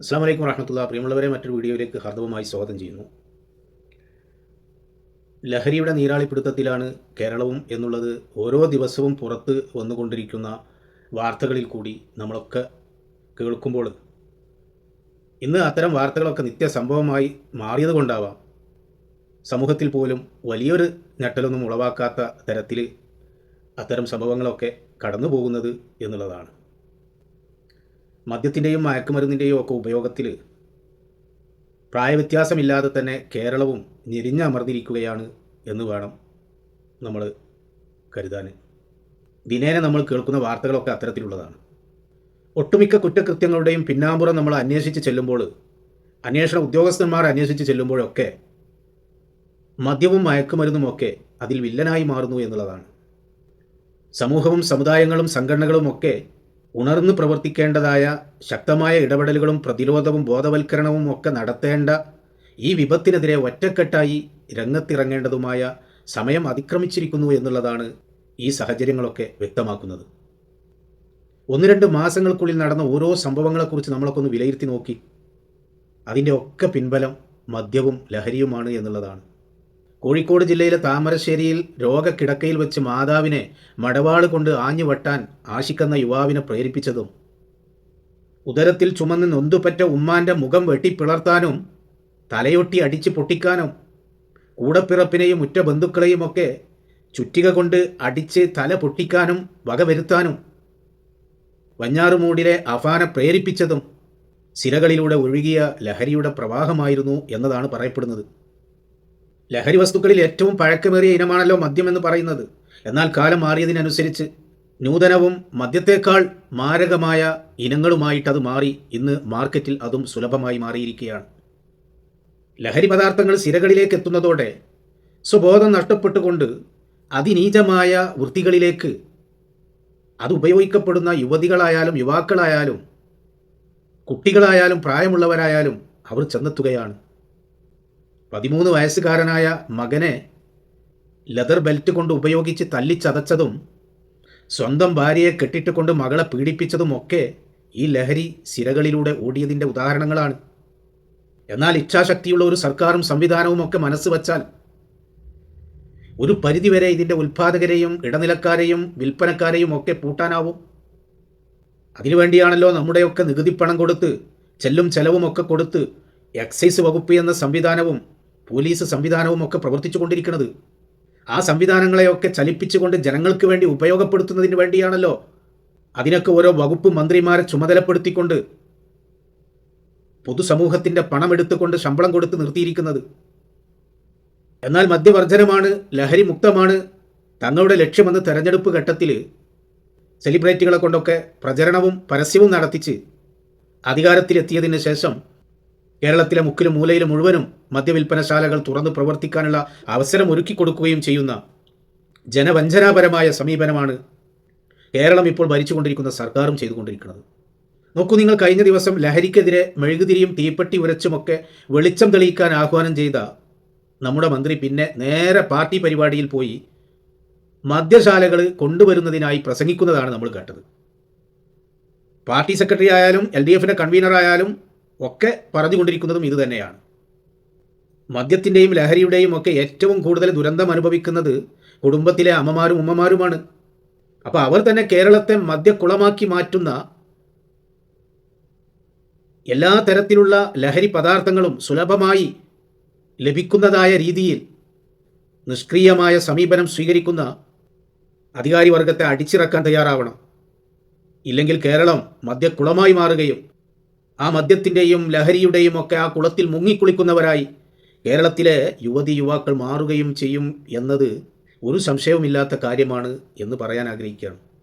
അസ്സാം വലൈക്കും വറഹമത്തുള്ള പ്രിയമുള്ളവരെ മറ്റൊരു വീഡിയോയിലേക്ക് ഹാർദവമായി സ്വാഗതം ചെയ്യുന്നു. ലഹരിയുടെ നീരാളിപ്പിടുത്തത്തിലാണ് കേരളവും എന്നുള്ളത് ഓരോ ദിവസവും പുറത്ത് വന്നുകൊണ്ടിരിക്കുന്ന വാർത്തകളിൽ കൂടി നമ്മളൊക്കെ കേൾക്കുമ്പോൾ ഇന്ന് അത്തരം വാർത്തകളൊക്കെ നിത്യസംഭവമായി മാറിയത് കൊണ്ടാവാം സമൂഹത്തിൽ പോലും വലിയൊരു ഞെട്ടലൊന്നും ഉളവാക്കാത്ത തരത്തിൽ അത്തരം സംഭവങ്ങളൊക്കെ കടന്നു പോകുന്നത് എന്നുള്ളതാണ്. മദ്യത്തിന്റെയും മയക്കുമരുന്നിന്റെയും ഒക്കെ ഉപയോഗത്തിൽ പ്രായവ്യത്യാസമില്ലാതെ തന്നെ കേരളവും ഞെരിഞ്ഞമർന്നിരിക്കുകയാണ് എന്ന് വേണം നമ്മൾ കരുതാൻ. ദിനേന നമ്മൾ കേൾക്കുന്ന വാർത്തകളൊക്കെ അത്തരത്തിലുള്ളതാണ്. ഒട്ടുമിക്ക കുറ്റകൃത്യങ്ങളുടെയും പിന്നാമ്പുറം നമ്മൾ അന്വേഷിച്ച് ചെല്ലുമ്പോൾ അന്വേഷണ ഉദ്യോഗസ്ഥന്മാർ അന്വേഷിച്ച് ചെല്ലുമ്പോഴൊക്കെ മദ്യവും മയക്കുമരുന്നുമൊക്കെ അതിൽ വില്ലനായി മാറുന്നു എന്നുള്ളതാണ്. സമൂഹവും സമുദായങ്ങളും സംഘടനകളും ഒക്കെ ഉണർന്ന് പ്രവർത്തിക്കേണ്ടതായ ശക്തമായ ഇടപെടലുകളും പ്രതിരോധവും ബോധവൽക്കരണവും ഒക്കെ നടത്തേണ്ട ഈ വിപത്തിനെതിരെ ഒറ്റക്കെട്ടായി രംഗത്തിറങ്ങേണ്ടതുമായ സമയം അതിക്രമിച്ചിരിക്കുന്നു എന്നുള്ളതാണ് ഈ സാഹചര്യങ്ങളൊക്കെ വ്യക്തമാക്കുന്നത്. ഒന്ന് രണ്ട് മാസങ്ങൾക്കുള്ളിൽ നടന്ന ഓരോ സംഭവങ്ങളെക്കുറിച്ച് നമ്മളൊക്കെ ഒന്ന് വിലയിരുത്തി നോക്കി. അതിന്റെ ഒക്കെ പിൻബലം മദ്യവും ലഹരിയുമാണ് എന്നുള്ളതാണ്. കോഴിക്കോട് ജില്ലയിലെ താമരശ്ശേരിയിൽ രോഗക്കിടക്കയിൽ വെച്ച് മാതാവിനെ മടവാൾ കൊണ്ട് ആഞ്ഞു വെട്ടാൻ ആശിക്കുന്ന യുവാവിനെ പ്രേരിപ്പിച്ചതും ഉദരത്തിൽ ചുമന്ന് നൊന്തുപറ്റ ഉമ്മാന്റെ മുഖം വെട്ടിപ്പിളർത്താനും തലയൊട്ടി അടിച്ച് പൊട്ടിക്കാനും കൂടപ്പിറപ്പിനെയും ഉറ്റ ബന്ധുക്കളെയുമൊക്കെ ചുറ്റിക കൊണ്ട് അടിച്ച് തല പൊട്ടിക്കാനും വകവരുത്താനും വഞ്ഞാറുമൂടിലെ അഫാന പ്രേരിപ്പിച്ചതും സിരകളിലൂടെ ഒഴുകിയ ലഹരിയുടെ പ്രവാഹമായിരുന്നു എന്നതാണ് പറയപ്പെടുന്നത്. ലഹരി വസ്തുക്കളിൽ ഏറ്റവും പഴക്കമേറിയ ഇനമാണല്ലോ മദ്യം എന്ന് പറയുന്നത്. എന്നാൽ കാലം മാറിയതിനനുസരിച്ച് നൂതനവും മദ്യത്തേക്കാൾ മാരകമായ ഇനങ്ങളുമായിട്ട് അത് മാറി ഇന്ന് മാർക്കറ്റിൽ അതും സുലഭമായി മാറിയിരിക്കുകയാണ്. ലഹരി പദാർത്ഥങ്ങൾ സിരകളിലേക്ക് എത്തുന്നതോടെ സ്വബോധം നഷ്ടപ്പെട്ടുകൊണ്ട് അതിനീചമായ വൃത്തികളിലേക്ക് അത് ഉപയോഗിക്കപ്പെടുന്ന യുവതികളായാലും യുവാക്കളായാലും കുട്ടികളായാലും പ്രായമുള്ളവരായാലും അവർ ചെന്നെത്തുകയാണ്. പതിമൂന്ന് വയസ്സുകാരനായ മകനെ ലെതർ ബെൽറ്റ് കൊണ്ട് ഉപയോഗിച്ച് തല്ലിച്ചതച്ചതും സ്വന്തം ഭാര്യയെ കെട്ടിട്ടുകൊണ്ട് മകളെ പീഡിപ്പിച്ചതുമൊക്കെ ഈ ലഹരി സിരകളിലൂടെ ഓടിയതിന്റെ ഉദാഹരണങ്ങളാണ്. എന്നാൽ ഇച്ഛാശക്തിയുള്ള ഒരു സർക്കാരും സംവിധാനവും ഒക്കെ മനസ്സ് വച്ചാൽ ഒരു പരിധിവരെ ഇതിന്റെ ഉൽപ്പാദകരെയും ഇടനിലക്കാരെയും വിൽപ്പനക്കാരെയും ഒക്കെ പൂട്ടാനാവും. അതിനുവേണ്ടിയാണല്ലോ നമ്മുടെയൊക്കെ നികുതിപ്പണം കൊടുത്ത് ചെല്ലും ചെലവുമൊക്കെ കൊടുത്ത് എക്സൈസ് വകുപ്പ് എന്ന സംവിധാനവും പോലീസ് സംവിധാനവും ഒക്കെ പ്രവർത്തിച്ചു കൊണ്ടിരിക്കുന്നത് ആ സംവിധാനങ്ങളെയൊക്കെ ചലിപ്പിച്ചുകൊണ്ട് ജനങ്ങൾക്ക് വേണ്ടി ഉപയോഗപ്പെടുത്തുന്നതിന് വേണ്ടിയാണല്ലോ അതിനൊക്കെ ഓരോ വകുപ്പ് മന്ത്രിമാരെ ചുമതലപ്പെടുത്തിക്കൊണ്ട് പൊതുസമൂഹത്തിന്റെ പണം എടുത്തുകൊണ്ട് ശമ്പളം കൊടുത്ത് നിർത്തിയിരിക്കുന്നത്. എന്നാൽ മദ്യവർജനമാണ് ലഹരി മുക്തമാണ്. തങ്ങളുടെ ലക്ഷ്യമെന്ന് തെരഞ്ഞെടുപ്പ് ഘട്ടത്തിൽ സെലിബ്രിറ്റികളെ കൊണ്ടൊക്കെ പ്രചരണവും പരസ്യവും നടത്തിച്ച് അധികാരത്തിലെത്തിയതിന് ശേഷം കേരളത്തിലെ മുക്കിലും മൂലയിലും മുഴുവനും മദ്യവിൽപ്പനശാലകൾ തുറന്നു പ്രവർത്തിക്കാനുള്ള അവസരം ഒരുക്കി കൊടുക്കുകയും ചെയ്യുന്ന ജനവഞ്ചനാപരമായ സമീപനമാണ് കേരളം ഇപ്പോൾ ഭരിച്ചുകൊണ്ടിരിക്കുന്ന സർക്കാരും ചെയ്തുകൊണ്ടിരിക്കുന്നത്. നോക്കൂ നിങ്ങൾ കഴിഞ്ഞ ദിവസം ലഹരിക്കെതിരെ മെഴുകുതിരിയും തീപ്പെട്ടി ഉരച്ചുമൊക്കെ വെളിച്ചം തെളിയിക്കാൻ ആഹ്വാനം ചെയ്ത നമ്മുടെ മന്ത്രി പിന്നെ നേരെ പാർട്ടി പരിപാടിയിൽ പോയി മദ്യശാലകൾ കൊണ്ടുവരുന്നതിനായി പ്രസംഗിക്കുന്നതാണ് നമ്മൾ കേട്ടത്. പാർട്ടി സെക്രട്ടറി ആയാലും എൽ ഡി എഫിന്റെ കൺവീനർ ആയാലും ഒക്കെ പറഞ്ഞുകൊണ്ടിരിക്കുന്നതും ഇത് തന്നെയാണ്. മദ്യത്തിന്റെയും ലഹരിയുടെയും ഒക്കെ ഏറ്റവും കൂടുതൽ ദുരന്തം അനുഭവിക്കുന്നത് കുടുംബത്തിലെ അമ്മമാരും ഉമ്മമാരുമാണ്. അപ്പോൾ അവർ തന്നെ കേരളത്തെ മദ്യക്കുളമാക്കി മാറ്റുന്ന എല്ലാ തരത്തിലുള്ള ലഹരി പദാർത്ഥങ്ങളും സുലഭമായി ലഭിക്കുന്നതായ രീതിയിൽ നിഷ്ക്രിയമായ സമീപനം സ്വീകരിക്കുന്ന അധികാരി വർഗത്തെ അടിച്ചിറക്കാൻ തയ്യാറാവണം. ഇല്ലെങ്കിൽ കേരളം മദ്യക്കുളമായി മാറുകയും ആ മദ്യത്തിന്റെയും ലഹരിയുടെയും ഒക്കെ ആ കുളത്തിൽ മുങ്ങിക്കുളിക്കുന്നവരായി കേരളത്തിലെ യുവതി യുവാക്കൾ മാറുകയും ചെയ്യും എന്നത് ഒരു സംശയവുമില്ലാത്ത കാര്യമാണ് എന്ന് പറയാൻ ആഗ്രഹിക്കുകയാണ്.